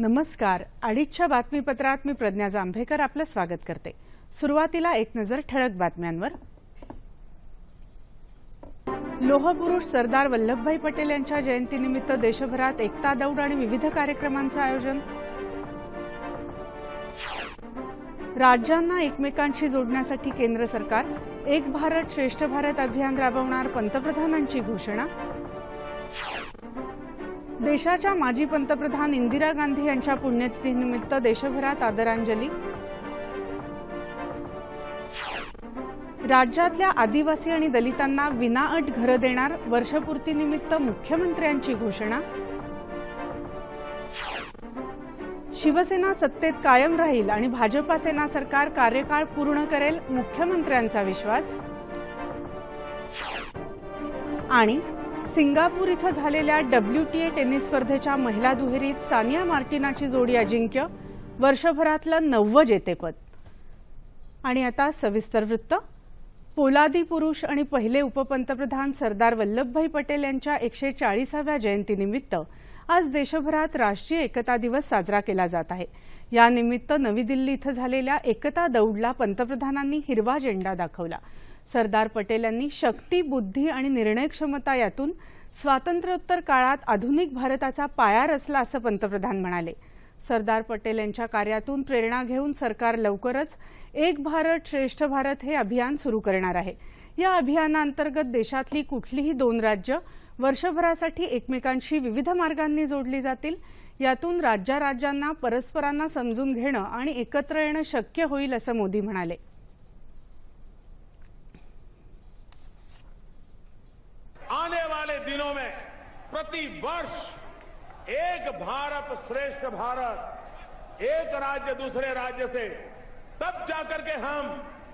नमस्कार. अडीचच्या बातमीपत्रात मी प्रज्ञा जांभेकर आपलं स्वागत करते. सुरुवातीला एक नजर ठळक बातम्यांवर. लोहपुरुष सरदार वल्लभभाई पटेल यांच्या जयंतीनिमित्त देशभरात एकता दौड आणि विविध कार्यक्रमांचं आयोजन. राज्यांना एकमेकांशी जोडण्यासाठी केंद्र सरकार एक भारत श्रेष्ठ भारत अभियान राबवणार पंतप्रधानांची घोषणा. देशाच्या माजी पंतप्रधान इंदिरा गांधी यांच्या पुण्यतिथीनिमित्त देशभरात आदरांजली. राज्यातल्या आदिवासी आणि दलितांना विनाअट घरं देणार वर्षपूर्तीनिमित्त मुख्यमंत्र्यांची घोषणा. शिवसेना सत्तेत कायम राहील आणि भाजपा सेना सरकार कार्यकाळ पूर्ण करेल मुख्यमंत्र्यांचा विश्वास. आणि सिंगापूर इथं झालेल्या डब्ल्यू टी ए टेनिस स्पर्धेच्या महिला दुहेरीत सानिया मार्टिनाची जोडी अजिंक्य. वर्षभरातलं नववं जेतेपद. आणि आता सविस्तर वृत्त. पोलादी पुरुष आणि पहिले उपपंतप्रधान सरदार वल्लभभाई पटेल यांच्या एकशे चाळीसाव्या जयंतीनिमित्त आज देशभरात राष्ट्रीय एकता दिवस साजरा केला जात आहे. यानिमित्त नवी दिल्ली इथं झालेल्या एकता दौडला पंतप्रधानांनी हिरवा झेंडा दाखवला. सरदार पटेल यांनी शक्ती बुद्धी आणि निर्णय क्षमता यातून स्वातंत्र्योत्तर काळात आधुनिक भारताचा पाया रचला असं पंतप्रधान म्हणाले. सरदार पटेल यांच्या कार्यातून प्रेरणा घेऊन सरकार लवकरच एक भारत श्रेष्ठ भारत हे अभियान सुरू करणार आहे. या अभियानाअंतर्गत देशातली कुठलीही दोन राज्य वर्षभरासाठी एकमेकांशी विविध मार्गांनी जोडली जातील. यातून राज्या राज्यांना परस्परांना समजून घेणं आणि एकत्र येणं शक्य होईल असं मोदी म्हणाले. आने वाले दिनों में प्रति वर्ष एक भारत श्रेष्ठ भारत एक राज्य दूसरे राज्य से तब जाकर के हम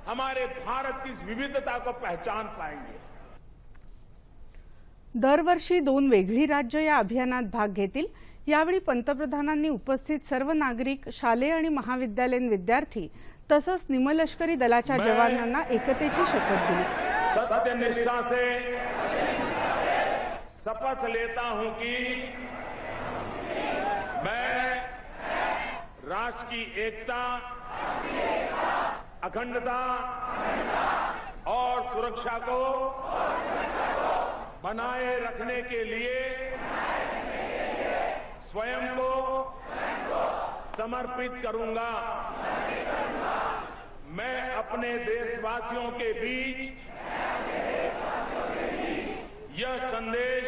हमारे भारत की इस विविधता को पहचान पाएंगे। दरवर्षी दोन वेगळी राज्य या अभियानात भाग घेतील. यावेळी पंतप्रधानांनी उपस्थित सर्व नागरिक शालेय आणि महाविद्यालयीन विद्यार्थी तसंच निमलष्करी दलाच्या जवानांना एकतेची शपथ दिली. सत्य निष्ठा से शपथ लेता हूँ कि मैं राष्ट्र की एकता, अखंडता और सुरक्षा को बनाए रखने के लिए स्वयं को समर्पित करूँगा। मैं अपने देशवासियों के बीच यह संदेश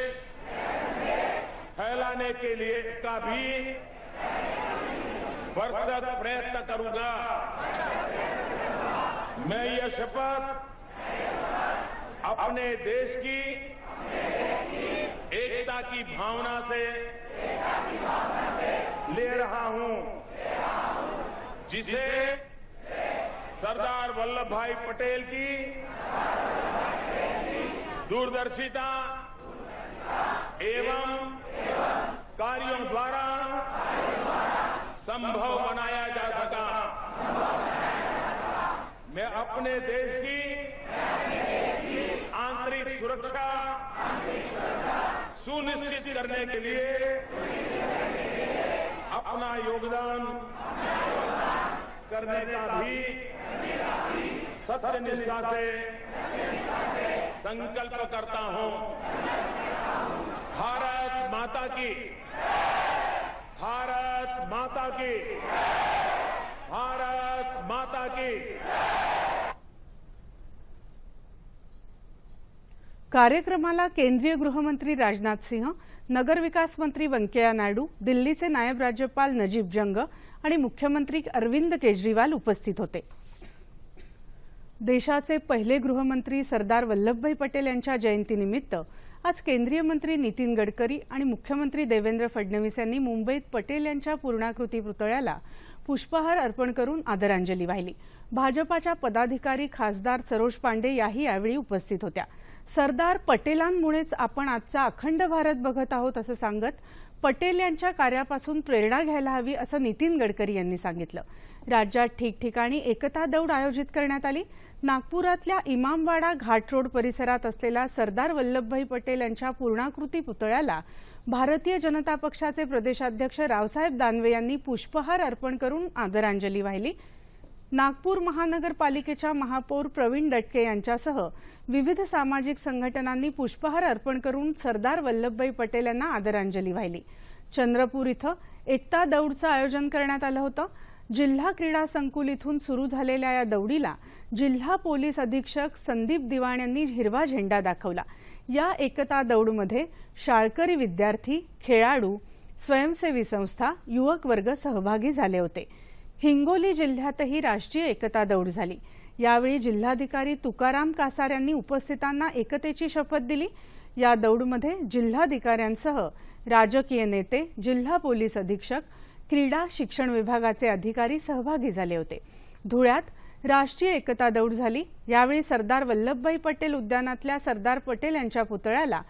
फैलाने के लिए का भी भरसक प्रयत्न करूँगा। मैं यह शपथ अपने देश की एकता की भावना से ले रहा हूँ, जिसे सरदार वल्लभ भाई पटेल की दूरदर्शिता, एवं कार्यों द्वारा संभव बनाया जा सका। मैं अपने देश की आंतरिक सुरक्षा सुनिश्चित करने के लिए अपना योगदान करने का भी सत्य निष्ठा से संकल्प करता हूं। भारत माता की। भारत माता की। भारत माता की। कार्यक्रमाला केंद्रीय गृहमंत्री राजनाथ सिंह नगरविकास मंत्री व्यंकय्या नायडू दिल्लीचे नायब राज्यपाल नजीब जंग आणि मुख्यमंत्री अरविंद केजरीवाल उपस्थित होते. देशाचे पहिले गृहमंत्री सरदार वल्लभभाई पटेल यांच्या जयंतीनिमित्त आज केंद्रीय मंत्री नितीन गडकरी आणि मुख्यमंत्री देवेंद्र फडणवीस यांनी मुंबईत पटेल यांच्या पूर्णाकृती पुतळ्याला पुष्पहार अर्पण करून आदरांजली वाहिली. भाजपाच्या पदाधिकारी खासदार सरोज पांडे याही यावेळी उपस्थित होत्या. सरदार पटेलांमुळेच आपण आजचा अखंड भारत बघत आहोत असं सांगत पटेल यांच्या कार्यापासून प्रेरणा घ्यायला हवी असं नितीन गडकरी यांनी सांगितलं. राज्यात ठिकठिकाणी एकता दौड आयोजित करण्यात आली. नागपुरातल्या इमामवाडा घाट रोड परिसरात असलेल्या सरदार वल्लभभाई पटेल यांच्या पूर्णाकृती पुतळ्याला भारतीय जनता पक्षाचे प्रदेशाध्यक्ष रावसाहेब दानवे यांनी पुष्पहार अर्पण करून आदरांजली वाहिली. नागपूर महानगरपालिकेच्या महापौर प्रवीण दटके यांच्यासह विविध सामाजिक संघटनांनी पुष्पहार अर्पण करून सरदार वल्लभभाई पटेल यांना आदरांजली वाहिली. चंद्रपूर इथं एकता दौडचं आयोजन करण्यात आलं होतं. जिल्हा क्रीडा संकुल इथून सुरू झालेल्या या दौडीला जिल्हा पोलीस अधीक्षक संदीप दिवाण यांनी हिरवा झेंडा दाखवला. या एकता दौडमध्ये शाळकरी विद्यार्थी खेळाडू स्वयंसेवी संस्था युवक वर्ग सहभागी झाले होते. हिंगोली जिल्ह्यातही राष्ट्रीय एकता दौड झाली. यावेळी जिल्हाधिकारी तुकाराम कासार यांनी उपस्थितांना एकतेची शपथ दिली. या दौडमध्ये जिल्हाधिकाऱ्यांसह राजकीय नेते जिल्हा पोलीस अधीक्षक क्रीडा शिक्षण विभागाचे अधिकारी सहभागी झाले होते. धुळ्यात राष्ट्रीय एकता दौड झाली. यावेळी सरदार वल्लभभाई पटेल उद्यानातल्या सरदार पटेल यांच्या पुतळ्याला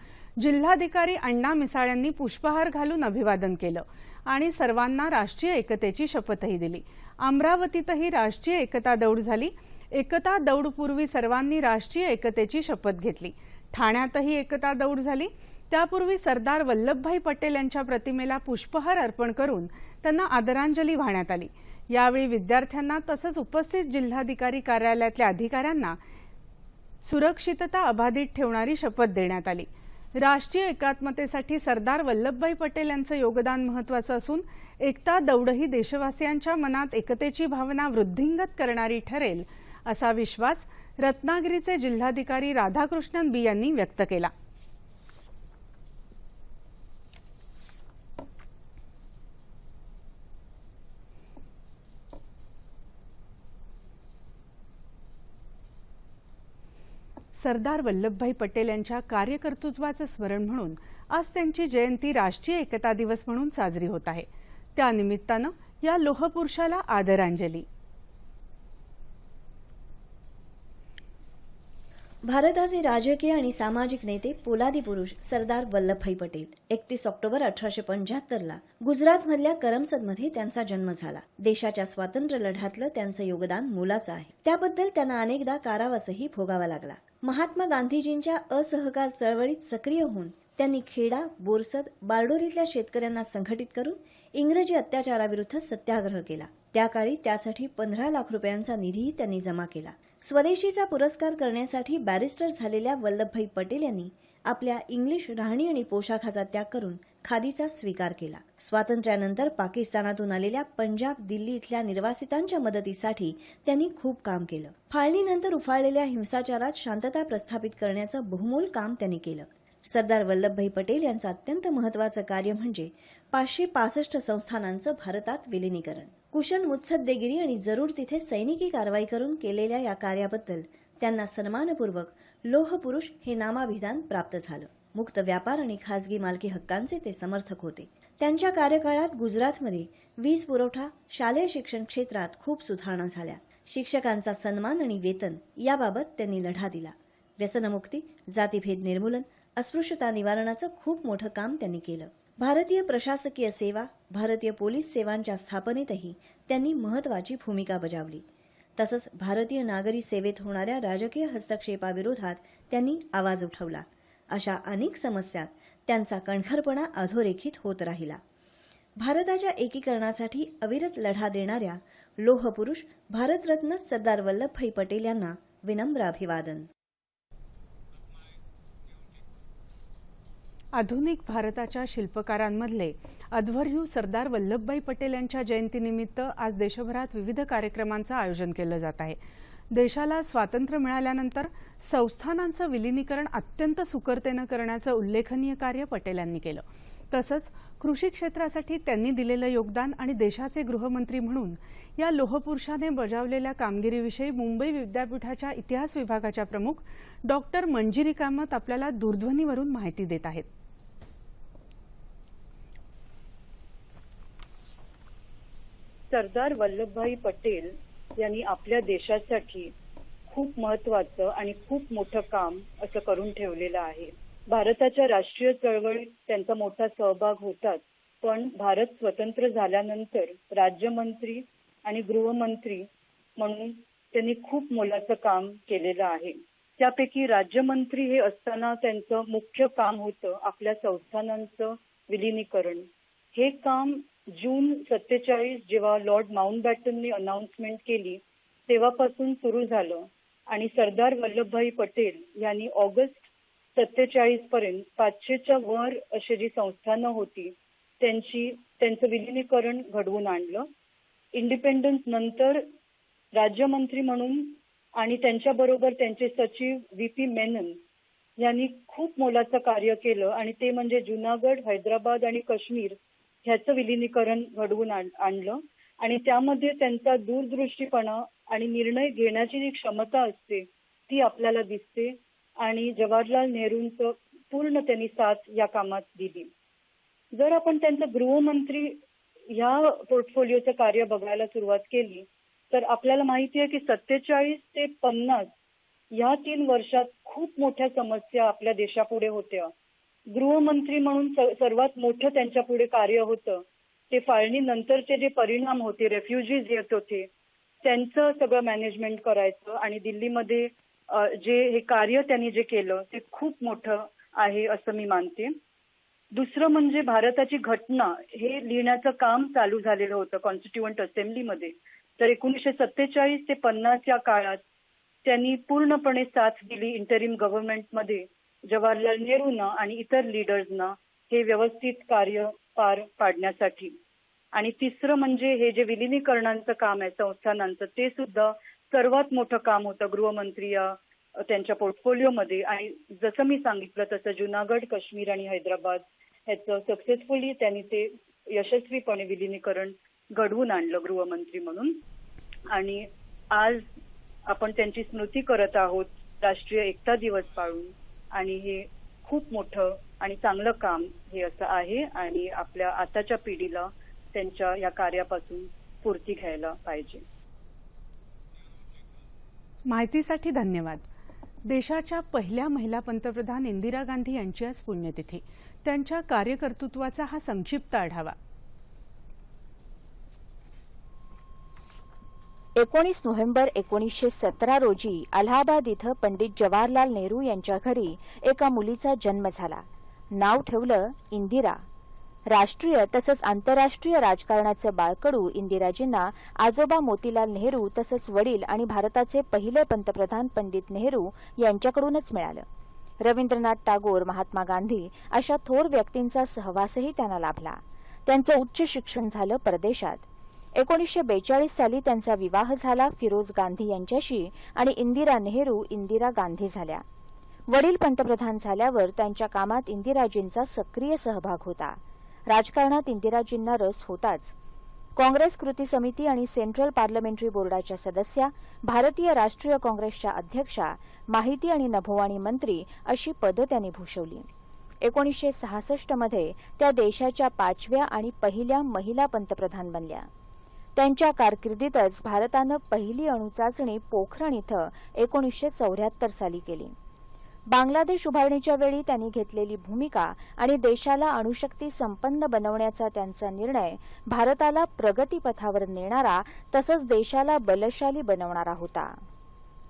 जिल्हाधिकारी अण्णा मिसाळ यांनी पुष्पहार घालून अभिवादन केलं. आणि सर्वांना राष्ट्रीय एकतेची शपथही दिली. अमरावतीतही राष्ट्रीय एकता दौड झाली. एकता दौडपूर्वी सर्वांनी राष्ट्रीय एकतेची शपथ घेतली. ठाण्यातही एकता दौड झाली. त्यापूर्वी सरदार वल्लभभाई पटेल यांच्या प्रतिमेला पुष्पहार अर्पण करून त्यांना आदरांजली वाहण्यात आली. यावेळी विद्यार्थ्यांना तसंच उपस्थित जिल्हाधिकारी कार्यालयातल्या अधिकाऱ्यांना सुरक्षितता अबाधित ठेवणारी शपथ देण्यात आली. राष्ट्रीय एकात्मतेसाठी सरदार वल्लभभाई पटेल यांचं योगदान महत्वाचं असून एकता दौडही देशवासियांच्या मनात एकतेची भावना वृद्धिंगत करणारी ठरेल असा विश्वास रत्नागिरीचे जिल्हाधिकारी राधाकृष्णन बी यांनी व्यक्त केला. सरदार वल्लभभाई पटेल यांच्या कार्यकर्तृत्वाचं स्मरण म्हणून आज त्यांची जयंती राष्ट्रीय एकता दिवस म्हणून साजरी होत आहे. त्यानिमित्तानं या लोहपुरुषाला आदरांजली. भारताचे राजकीय आणि सामाजिक नेते पोलादी पुरुष सरदार वल्लभभाई पटेल. एकतीस ऑक्टोबर अठराशे पंच्याहत्तरला गुजरातमधल्या करमसदमध्ये त्यांचा जन्म झाला. देशाच्या स्वातंत्र्य लढ्यातलं त्यांचं योगदान मोलाचं आहे. त्याबद्दल त्यांना अनेकदा कारावासही भोगावा लागला. महात्मा गांधीजींच्या असहकार चळवळीत सक्रिय होऊन त्यांनी खेडा बोरसद बारडोरीतल्या शेतकऱ्यांना संघटित करून इंग्रजी अत्याचाराविरुद्ध सत्याग्रह केला. त्या काळी त्यासाठी पंधरा लाख रुपयांचा निधीही त्यांनी जमा केला. स्वदेशीचा पुरस्कार करण्यासाठी बॅरिस्टर झालेल्या वल्लभभाई पटेल यांनी आपल्या इंग्लिश राहणी आणि पोशाखाचा त्याग करून खादीचा स्वीकार केला. स्वातंत्र्यानंतर पाकिस्तानातून आलेल्या पंजाब दिल्ली इथल्या निर्वासितांच्या मदतीसाठी त्यांनी खूप काम केलं. फाळणीनंतर उफाळलेल्या हिंसाचारात शांतता प्रस्थापित करण्याचं बहुमोल काम त्यांनी केलं. सरदार वल्लभभाई पटेल यांचं अत्यंत महत्वाचं कार्य म्हणजे पाचशे पासष्ट संस्थानांचं भारतात विलिनीकरण. कुशल मुत्सद्देगिरी आणि जरूर तिथे सैनिकी कारवाई करून केलेल्या या कार्याबद्दल त्यांना सन्मानपूर्वक लोहपुरुष हे नामाभिधान प्राप्त झालं. मुक्त व्यापार आणि खासगी मालकी हक्कांचे ते समर्थक होते. त्यांच्या कार्यकाळात गुजरातमध्ये वीज पुरवठा शालेय शिक्षण क्षेत्रात खूप सुधारणा झाल्या. शिक्षकांचा सन्मान आणि वेतन याबाबत त्यांनी लढा दिला. व्यसनमुक्ती जातीभेद निर्मूलन अस्पृश्यता निवारणाचं खूप मोठं काम त्यांनी केलं. भारतीय प्रशासकीय सेवा भारतीय पोलीस सेवांच्या स्थापनेतही त्यांनी महत्वाची भूमिका बजावली. तसंच भारतीय नागरी सेवेत होणाऱ्या राजकीय हस्तक्षेपाविरोधात त्यांनी आवाज उठवला. अशा अनेक समस्यात त्यांचा कणखरपणा अधोरेखित होत राहिला. भारताच्या एकीकरणासाठी अविरत लढा देणाऱ्या लोहपुरुष भारतरत्न सरदार वल्लभभाई पटेल यांना विनम्र अभिवादन. आधुनिक भारताच्या शिल्पकारांमधले अध्वर्यू सरदार वल्लभभाई पटेल यांच्या जयंतीनिमित्त आज देशभरात विविध कार्यक्रमांचं आयोजन केलं जात आहे. देशाला स्वातंत्र्य मिळाल्यानंतर संस्थानांचं विलिनीकरण अत्यंत सुकरतेनं करण्याचं उल्लेखनीय कार्य पटेल यांनी केलं. तसंच कृषी क्षेत्रासाठी त्यांनी दिलेलं योगदान आणि देशाचे गृहमंत्री म्हणून या लोहपुरुषाने बजावलेल्या कामगिरीविषयी मुंबई विद्यापीठाच्या इतिहास विभागाच्या प्रमुख डॉक्टर मंजिरी कामत आपल्याला दूरध्वनीवरून माहिती देत आहेत. सरदार वल्लभभाई पटेल यांनी आपल्या देशासाठी खूप महत्वाचं आणि खूप मोठं काम असं करून ठेवलेलं आहे. भारताच्या राष्ट्रीय चळवळीत त्यांचा मोठा सहभाग होताच पण भारत स्वतंत्र झाल्यानंतर राज्यमंत्री आणि गृहमंत्री म्हणून त्यांनी खूप मोलाचं काम केलेलं आहे. त्यापैकी राज्यमंत्री हे असताना त्यांचं मुख्य काम होतं आपल्या संस्थानांचं विलिनीकरण. हे काम जून सत्तेचाळीस जेव्हा लॉर्ड माउंटबॅटनने अनाउन्समेंट केली तेव्हापासून सुरू झालं आणि सरदार वल्लभभाई पटेल यांनी ऑगस्ट सत्तेचाळीस पर्यंत पाचशेच्या वर अशी जी संस्थानं होती त्यांची त्यांचं विलिनीकरण घडवून आणलं. इंडिपेंडन्स नंतर राज्यमंत्री म्हणून आणि त्यांच्याबरोबर त्यांचे सचिव व्ही पी मेनन यांनी खूप मोलाचं कार्य केलं आणि ते म्हणजे जुनागड हैदराबाद आणि काश्मीर ह्याचं विलिनीकरण घडवून आणलं. आणि त्यामध्ये त्यांचा दूरदृष्टीपणा आणि निर्णय घेण्याची जी क्षमता असते ती आपल्याला दिसते. आणि जवाहरलाल नेहरूंचं पूर्ण त्यांनी साथ या कामात दिली. जर आपण त्यांचं गृहमंत्री ह्या पोर्टफोलिओचं कार्य बघायला सुरुवात केली तर आपल्याला माहिती आहे की सत्तेचाळीस ते पन्नास या तीन वर्षात खूप मोठ्या समस्या आपल्या देशापुढे होत्या. गृहमंत्री म्हणून सर्वात मोठं त्यांच्या पुढे कार्य होतं. ते फाळणी नंतरचे जे परिणाम होते रेफ्युजीज येत होते त्यांचं सगळं मॅनेजमेंट करायचं आणि दिल्लीमध्ये जे हे कार्य त्यांनी जे केलं ते खूप मोठं आहे असं मी मानते. दुसरं म्हणजे भारताची घटना हे लिहिण्याचं काम चालू झालेलं होतं कॉन्स्टिट्युअंट असेंब्लीमध्ये तर एकोणीसशे सत्तेचाळीस ते पन्नास या काळात त्यांनी पूर्णपणे साथ दिली इंटरिम गव्हर्नमेंटमध्ये जवाहरलाल नेहरूनं आणि इतर लिडर्सनं हे व्यवस्थित कार्य पार पाडण्यासाठी. आणि तिसरं म्हणजे हे जे विलिनीकरणांचं काम आहे संस्थानांचं ते सुद्धा सर्वात मोठं काम होतं गृहमंत्री त्यांच्या पोर्टफोलिओमध्ये आणि जसं मी सांगितलं तसं जुनागड काश्मीर आणि हैदराबाद ह्याचं सक्सेसफुली त्यांनी ते यशस्वीपणे विलिनीकरण घडवून आणलं गृहमंत्री म्हणून. आणि आज आपण त्यांची स्मृती करत आहोत राष्ट्रीय एकता दिवस पाळून. आणि हे खूप मोठं आणि चांगलं काम हे असं आहे आणि आपल्या आताच्या पिढीला त्यांच्या या कार्यापासून स्फूर्ती घ्यायला पाहिजे. माहितीसाठी धन्यवाद. देशाच्या पहिल्या महिला पंतप्रधान इंदिरा गांधी यांची आज पुण्यतिथी. त्यांच्या कार्यकर्तृत्वाचा हा संक्षिप्त आढावा. एकोणीस नोव्हेंबर एकोणीसशे सतरा रोजी अलाहाबाद इथं पंडित जवाहरलाल नेहरू यांच्या घरी एका मुलीचा जन्म झाला. नाव ठेवलं इंदिरा. राष्ट्रीय तसंच आंतरराष्ट्रीय राजकारणाचं बाळकडू इंदिराजींना आजोबा मोतीलाल नेहरू तसंच वडील आणि भारताचे पहिले पंतप्रधान पंडित नेहरू यांच्याकडूनच मिळालं. रवींद्रनाथ टागोर महात्मा गांधी अशा थोर व्यक्तींचा सहवासही त्यांना लाभला. त्यांचं उच्च शिक्षण झालं परदेशात. एकोणीसशे बेचाळीस साली त्यांचा विवाह झाला फिरोज गांधी यांच्याशी आणि इंदिरा नेहरू इंदिरा गांधी झाल्या. वडील पंतप्रधान झाल्यावर त्यांच्या कामात इंदिराजींचा सक्रिय सहभाग होता. राजकारणात इंदिराजींना रस होताच. काँग्रेस कृती समिती आणि सेंट्रल पार्लमेंटरी बोर्डाच्या सदस्या भारतीय राष्ट्रीय काँग्रेसच्या अध्यक्षा माहिती आणि नभोवाणी मंत्री अशी पदं त्यांनी भूषवली. एकोणीसशे सहासष्टमध्ये त्या देशाच्या पाचव्या आणि पहिल्या महिला पंतप्रधान बनल्या. त्यांच्या कारकिर्दीतच भारतानं पहिली अणुचाचणी पोखरण इथं एकोणीसशे चौऱ्याहत्तर साली केली. बांगलादेश उभारणीच्या वेळी त्यांनी घेतलेली भूमिका आणि देशाला अणुशक्ती संपन्न बनवण्याचा त्यांचा निर्णय भारताला प्रगतीपथावर नेणारा तसंच देशाला बलशाली बनवणारा होता.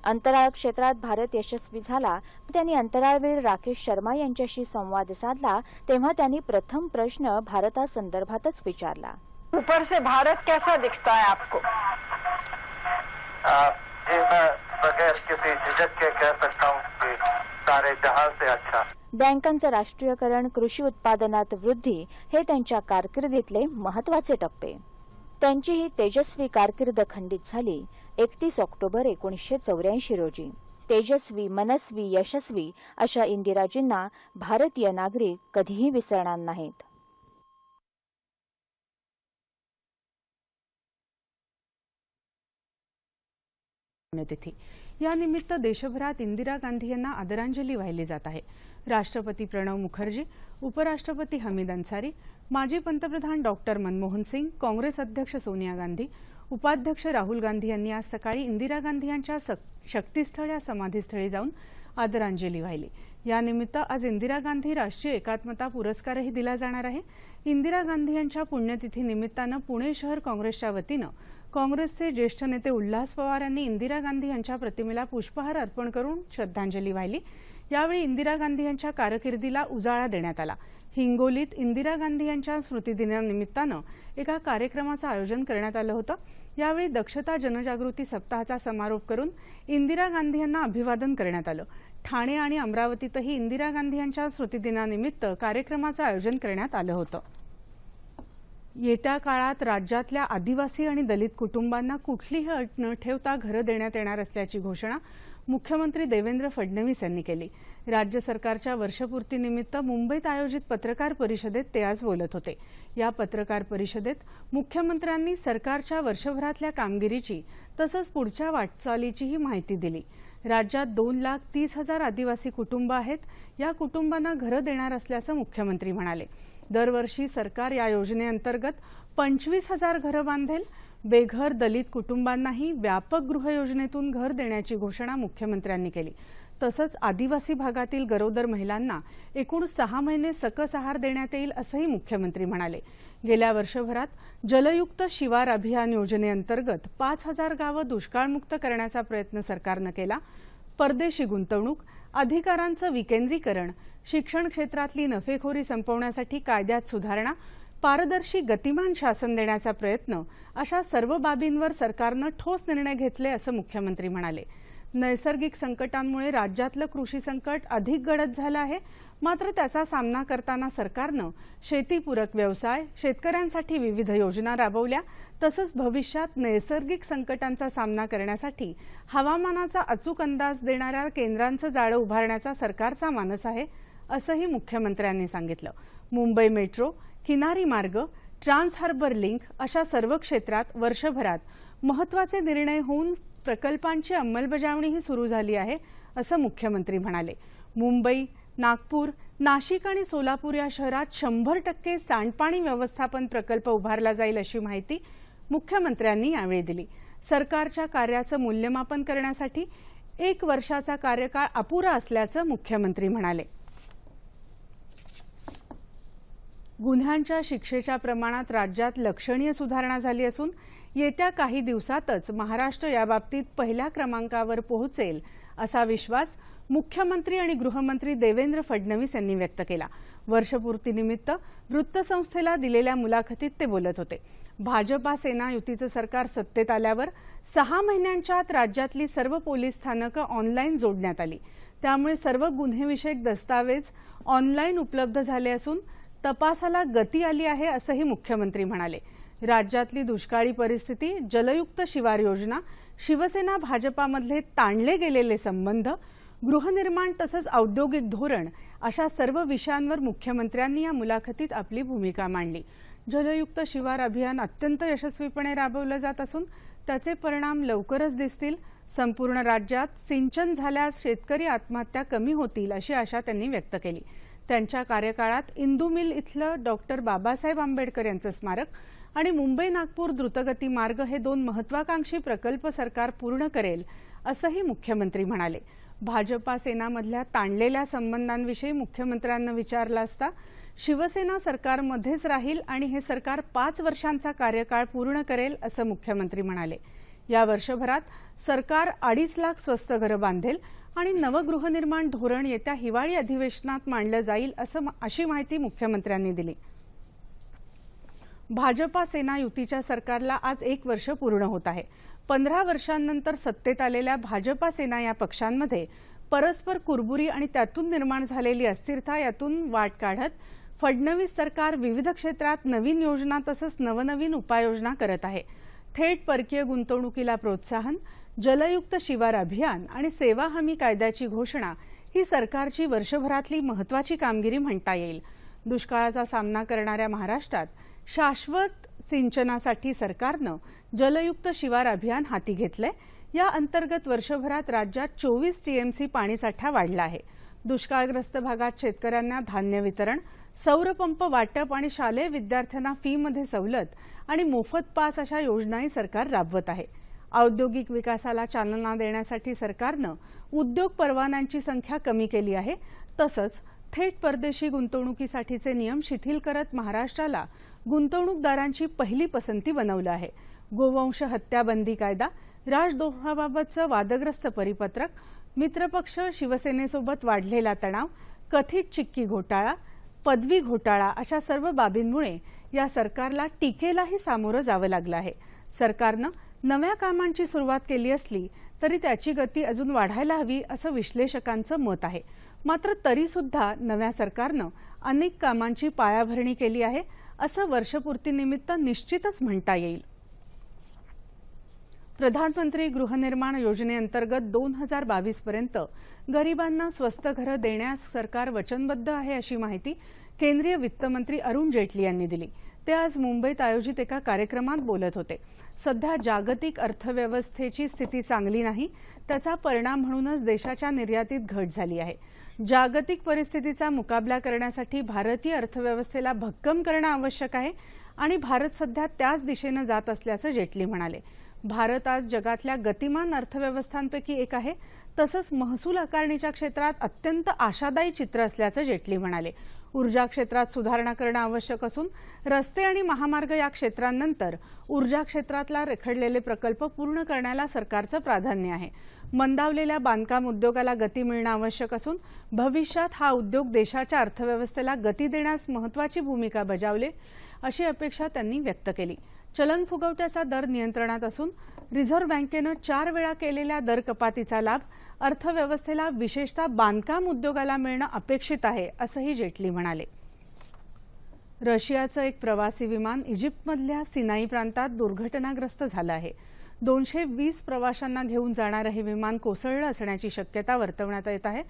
अंतराळ क्षेत्रात भारत यशस्वी झाला त्यांनी अंतराळवीर राकेश शर्मा यांच्याशी संवाद साधला तेव्हा त्यांनी प्रथम प्रश्न भारतासंदर्भातच विचारला. ऊपर से भारत कैसा दिखता है आपको? आ, जी मैं बगैर किसी झिझक के कह सकता हूँ कि सारे जहां से अच्छा। बँकांचं राष्ट्रीयकरण कृषी उत्पादनात वृद्धी हे त्यांच्या कारकिर्दीतले महत्त्वाचे टप्पे. त्यांची ही तेजस्वी कारकीर्द खंडित झाली एकतीस ऑक्टोबर एकोणीसशे चौऱ्याऐंशी रोजी. तेजस्वी मनस्वी यशस्वी अशा इंदिराजींना भारतीय नागरिक कधीही विसरणार नाहीत. पुण्यतिथी यानिमित्त देशभरात इंदिरा गांधी यांना आदरांजली वाहिली जात आहे. राष्ट्रपती प्रणव मुखर्जी उपराष्ट्रपती हमीद अन्सारी माजी पंतप्रधान डॉक्टर मनमोहन सिंग काँग्रेस अध्यक्ष सोनिया गांधी उपाध्यक्ष राहुल गांधी यांनी आज सकाळी इंदिरा गांधी यांच्या शक्तीस्थळ या समाधीस्थळी जाऊन आदरांजली वाहिली. यानिमित्त आज इंदिरा गांधी राष्ट्रीय एकात्मता पुरस्कारही दिला जाणार आहे. इंदिरा गांधी यांच्या पुण्यतिथी निमित्तानं पुणे शहर काँग्रेसच्या वतीनं काँग्रेसचे ज्येष्ठ नेते उल्हास पवार यांनी इंदिरा गांधी यांच्या प्रतिमेला पुष्पहार अर्पण करून श्रद्धांजली वाहिली. यावेळी इंदिरा गांधी यांच्या कारकिर्दीला उजाळा देण्यात आला. हिंगोलीत इंदिरा गांधी यांच्या स्मृतिदिनानिमित्तानं एका कार्यक्रमाचं आयोजन करण्यात आलं होतं. यावेळी दक्षता जनजागृती सप्ताहाचा समारोप करून इंदिरा गांधी यांना अभिवादन करण्यात आलं. ठाणे आणि अमरावतीतही इंदिरा गांधी यांच्या स्मृतिदिनानिमित्त कार्यक्रमाचं आयोजन करण्यात आलं होतं. येत्या काळात राज्यातल्या आदिवासी आणि दलित कुटुंबांना कुठलीही अट न ठेवता घरं देण्यात येणार असल्याची घोषणा मुख्यमंत्री देवेंद्र फडणवीस यांनी केली. राज्य सरकारच्या वर्षपूर्तीनिमित्त मुंबईत आयोजित पत्रकार परिषदेत ते आज बोलत होते. या पत्रकार परिषदेत मुख्यमंत्र्यांनी सरकारच्या वर्षभरातल्या कामगिरीची तसंच पुढच्या वाटचालीचीही माहिती दिली. राज्यात दोन लाख तीस हजार आदिवासी कुटुंब आहेत. या कुटुंबांना घरं देणार असल्याचं मुख्यमंत्री म्हणाले. दरवर्षी सरकार या योजनेअंतर्गत पंचवीस हजार घरं बांधेल. बेघर दलित कुटुंबांनाही व्यापक गृह योजनेतून घर देण्याची घोषणा मुख्यमंत्र्यांनी केली. तसंच आदिवासी भागातील गरोदर महिलांना एकूण सहा महिने सकस आहार देण्यात येईल असंही मुख्यमंत्री म्हणाले. गेल्या वर्षभरात जलयुक्त शिवार अभियान योजनेअंतर्गत पाच हजार गावं दुष्काळमुक्त करण्याचा प्रयत्न सरकारनं केला. परदेशी गुंतवणूक अधिकारांचं विकेंद्रीकरण शिक्षण क्षेत्रातली नफेखोरी संपवण्यासाठी कायद्यात सुधारणा पारदर्शी गतिमान शासन देण्याचा प्रयत्न अशा सर्व बाबींवर सरकारनं ठोस निर्णय घेतले असं मुख्यमंत्री म्हणाले. नैसर्गिक संकटांमुळे राज्यातलं कृषी संकट अधिक गडद झालं आहे. मात्र त्याचा सामना करताना सरकारनं शेतीपूरक व्यवसाय शेतकऱ्यांसाठी विविध योजना राबवल्या. तसंच भविष्यात नैसर्गिक संकटांचा सामना करण्यासाठी हवामानाचा अचूक अंदाज देणाऱ्या केंद्रांचं जाळं उभारण्याचा सरकारचा मानस आहे. असंही मुख्यमंत्र्यांनी सांगितलं. मुंबई मेट्रो किनारी मार्ग ट्रान्स हार्बर लिंक अशा सर्व क्षेत्रात वर्षभरात महत्त्वाचे निर्णय होऊन प्रकल्पांची अंमलबजावणीही सुरू झाली आहे असं मुख्यमंत्री म्हणाले. मुंबई नागपूर नाशिक आणि सोलापूर या शहरात शंभर टक्के सांडपाणी व्यवस्थापन प्रकल्प उभारला जाईल अशी माहिती मुख्यमंत्र्यांनी यावेळी दिली. सरकारच्या कार्याचं मूल्यमापन करण्यासाठी एक वर्षाचा कार्यकाळ अपुरा असल्याचं मुख्यमंत्री म्हणाले. गुन्ह्यांच्या शिक्षेच्या प्रमाणात राज्यात लक्षणीय सुधारणा झाली असून येत्या काही दिवसातच महाराष्ट्र याबाबतीत पहिल्या क्रमांकावर पोहोचेल असा विश्वास मुख्यमंत्री आणि गृहमंत्री देवेंद्र फडणवीस यांनी व्यक्त केला. वर्षपूर्तीनिमित्त वृत्तसंस्थेला दिलेल्या मुलाखतीत ते बोलत होते. भाजपा सेना युतीचं सरकार सत्तेत आल्यावर सहा महिन्यांच्या आत राज्यातली सर्व पोलीस स्थानकं ऑनलाईन जोडण्यात आली. त्यामुळे सर्व गुन्हेविषयक दस्तावेज ऑनलाईन उपलब्ध झाले असून तपासाला गती आली आहे असंही मुख्यमंत्री म्हणाले. राज्यातली दुष्काळी परिस्थिती जलयुक्त शिवार योजना शिवसेना भाजपामधले ताणले गेलेले संबंध गृहनिर्माण तसंच औद्योगिक धोरण अशा सर्व विषयांवर मुख्यमंत्र्यांनी या मुलाखतीत आपली भूमिका मांडली. जलयुक्त शिवार अभियान अत्यंत यशस्वीपणे राबवलं जात असून त्याचे परिणाम लवकरच दिसतील. संपूर्ण राज्यात सिंचन झाल्यास शेतकरी आत्महत्या कमी होतील अशी आशा त्यांनी व्यक्त केली. त्यांच्या कार्यकाळात इंदू मिल इथलं डॉक्टर बाबासाहेब आंबेडकर यांचं स्मारक आणि मुंबई नागपूर द्रुतगती मार्ग हे दोन महत्वाकांक्षी प्रकल्प सरकार पूर्ण करेल असंही मुख्यमंत्री म्हणाले. भाजपा सेनामधल्या ताणलेल्या संबंधांविषयी मुख्यमंत्र्यांना विचारलं असता शिवसेना सरकारमध्येच राहील आणि हे सरकार पाच वर्षांचा कार्यकाळ पूर्ण करेल असं मुख्यमंत्री म्हणाले. या वर्षभरात सरकार अडीच लाख स्वस्त घरं बांधेल आणि नवगृहनिर्माण धोरण येत्या हिवाळी अधिवेशनात मांडलं जाईल असं अशी माहिती मुख्यमंत्र्यांनी दिली. भाजपा सेना युतीच्या सरकारला आज एक वर्ष पूर्ण होत आहे. पंधरा वर्षांनंतर सत्तेत आलेल्या भाजपा सेना या पक्षांमध्ये परस्पर कुरबुरी आणि त्यातून निर्माण झालेली अस्थिरता यातून वाट काढत फडणवीस सरकार विविध क्षेत्रात नवीन योजना तसंच नवनवीन उपाययोजना करत आहे. थेट परकीय गुंतवणुकीला प्रोत्साहन जलयुक्त शिवार अभियान आणि सेवा हमी कायद्याची घोषणा ही सरकारची वर्षभरातली महत्वाची कामगिरी म्हणता येईल. दुष्काळाचा सामना करणाऱ्या महाराष्ट्रात शाश्वत सिंचनासाठी सरकारनं जलयुक्त शिवार अभियान हाती घेतलंय. या अंतर्गत वर्षभरात राज्यात चोवीस टीएमसी पाणीसाठा वाढला आहे. दुष्काळग्रस्त भागात शेतकऱ्यांना धान्य वितरण सौरपंप वाटप आणि शालेय विद्यार्थ्यांना फीमध्ये सवलत आणि मोफत पास अशा योजनाही सरकार राबवत आहे. औद्योगिक विकासाला चालना देण्यासाठी सरकारनं उद्योग परवान्यांची संख्या कमी केली आहे. तसंच थेट परदेशी गुंतवणुकीसाठीचे नियम शिथिल करत महाराष्ट्राला गुंतवणूकदारांची पहिली पसंती बनवलं आहे. गोवंश हत्याबंदी कायदा राजद्रोहाबाबतचं वादग्रस्त परिपत्रक मित्रपक्ष शिवसेनेसोबत वाढलेला तणाव कथित चिक्की घोटाळा पदवी घोटाळा अशा सर्व बाबींमुळे या सरकारला टीकेलाही सामोरं जावं लागलं आहे. सरकारनं नव्या कामांची सुरुवात केली असली तरी त्याची गती अजून वाढायला हवी असं विश्लेषकांचं मत आहे. मात्र तरीसुद्धा नव्या सरकारनं अनेक कामांची पायाभरणी केली आहे असं वर्षपूर्तीनिमित्त निश्चितच म्हणता येईल. प्रधानमंत्री गृहनिर्माण योजनेअंतर्गत दोन हजार बावीस पर्यंत गरिबांना स्वस्त घरं देण्यास सरकार वचनबद्ध आहे अशी माहिती केंद्रीय वित्तमंत्री अरुण जेटली यांनी दिली. ते आज मुंबईत आयोजित एका कार्यक्रमात बोलत होते. सध्या जागतिक अर्थव्यवस्थेची स्थिती चांगली नाही. त्याचा परिणाम म्हणूनच देशाच्या निर्यातीत घट झाली आहे. जागतिक परिस्थितीचा मुकाबला करण्यासाठी भारतीय अर्थव्यवस्थेला भक्कम करणं आवश्यक आहे आणि भारत सध्या त्याच दिशेनं जात असल्याचं जेटली म्हणाले. भारत आज जगातल्या गतिमान अर्थव्यवस्थांपैकी एक आहे. तसंच महसूल आकारणीच्या क्षेत्रात अत्यंत आशादायी चित्र असल्याचं जेटली म्हणाले. ऊर्जा क्षेत्रात सुधारणा करणं आवश्यक असून रस्ते आणि महामार्ग या क्षेत्रांनंतर ऊर्जा क्षेत्रातला रेखडलेले प्रकल्प पूर्ण करण्याला सरकारचं प्राधान्य आहे. मंदावलेल्या बांधकाम उद्योगाला गती मिळणं आवश्यक असून भविष्यात हा उद्योग देशाच्या अर्थव्यवस्थेला गती देण्यास महत्वाची भूमिका बजावले अशी अपेक्षा त्यांनी व्यक्त केली. चलन फुगवट्याचा दर नियंत्रणात असून रिझर्व्ह बँकेनं चार वेळा केलेल्या दर कपातीचा लाभ अर्थव्यवस्थेला विशेषतः बांधकाम उद्योगाला मिळणं अपेक्षित आहे असंही जेटली म्हणाले. रशियाचं एक प्रवासी विमान इजिप्तमधल्या सिनाई प्रांतात दुर्घटनाग्रस्त झालं आहे. दोनशे वीस प्रवाशांना घेऊन जाणारं हे विमान कोसळलं असण्याची शक्यता वर्तवण्यात येत आहे.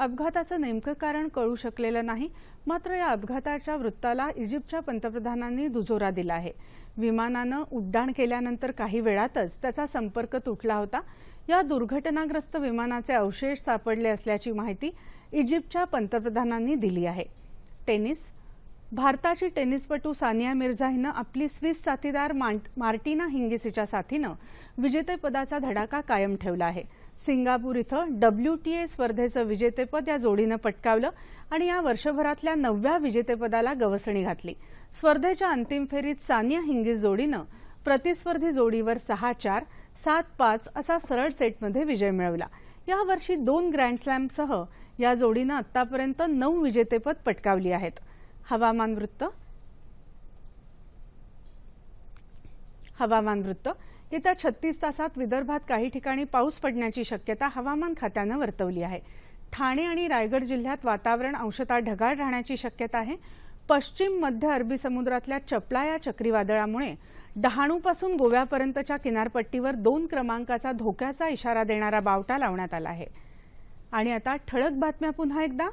अपघाताचं नेमकं कारण कळू शकलेलं नाही मात्र या अपघाताच्या वृत्ताला इजिप्तच्या पंतप्रधानांनी दुजोरा दिला आहे. विमानानं उड्डाण केल्यानंतर काही वेळातच त्याचा संपर्क तुटला होता. या दुर्घटनाग्रस्त विमानाचे अवशेष सापडले असल्याची माहिती इजिप्तच्या पंतप्रधानांनी दिली आहे. टेनिस. भारताची टेनिसपटू सानिया मिर्झा हिनं आपली स्विस साथीदार मार्टिना हिंगिसीच्या साथीनं विजेतेपदाचा धडाका कायम ठेवला आहे. सिंगापूर इथं डब्ल्यूटीए स्पर्धेचं विजेतेपद या जोडीनं पटकावलं आणि या वर्षभरातल्या नवव्या विजेतेपदाला गवसणी घातली. स्पर्धेच्या अंतिम फेरीत सानिया हिंगीस जोडीनं प्रतिस्पर्धी जोडीवर सहा चार सात पाच असा सरळ सेटमध्ये विजय मिळवला. यावर्षी दोन ग्रँडस्लॅमसह या जोडीनं आतापर्यंत नऊ विजेतेपद पटकावली आहेत. हवामान वृत्त. हवामान वृत्त. येत्या छत्तीस तासात विदर्भात काही ठिकाणी पाऊस पडण्याची शक्यता हवामान खात्यानं वर्तवली आहे. ठाणे आणि रायगड जिल्ह्यात वातावरण अंशतः ढगाळ राहण्याची शक्यता आहे. पश्चिम मध्य अरबी समुद्रातल्या चपला या चक्रीवादळामुळे डहाणूपासून गोव्यापर्यंतच्या किनारपट्टीवर दोन क्रमांकाचा धोक्याचा इशारा देणारा बावटा लावण्यात आला आहे. आणि आता ठळक बातम्या पुन्हा एकदा.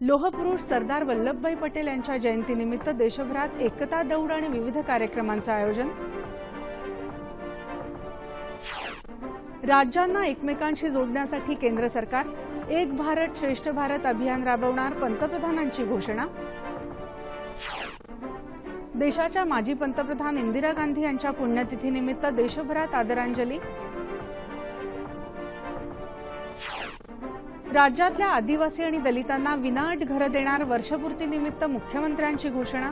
लोहपुरुष सरदार वल्लभभाई पटेल यांच्या जयंतीनिमित्त देशभरात एकता दौड आणि विविध कार्यक्रमांचं आयोजन. राज्यांना एकमेकांशी जोडण्यासाठी केंद्र सरकार एक भारत श्रेष्ठ भारत अभियान राबवणार पंतप्रधानांची घोषणा. देशाच्या माजी पंतप्रधान इंदिरा गांधी यांच्या पुण्यतिथीनिमित्त देशभरात आदरांजली. राज्यातल्या आदिवासी आणि दलितांना विनाअट घरं देणार वर्षपूर्तीनिमित्त मुख्यमंत्र्यांची घोषणा.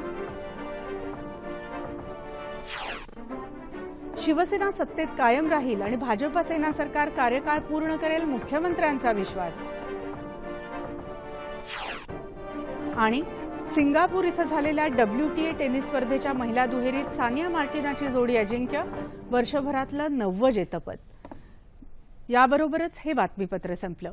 शिवसेना सत्तेत कायम राहील आणि भाजप सेना सरकार कार्यकाळ पूर्ण करेल मुख्यमंत्र्यांचा विश्वास. आणि सिंगापूर इथं झालेल्या डब्ल्यूटीए टेनिस स्पर्धेच्या महिला दुहेरीत सानिया मार्टिनाची जोडी अजिंक्य वर्षभरातलं नववं जेतपद. याबरोबरच हे बातमीपत्र संपलं.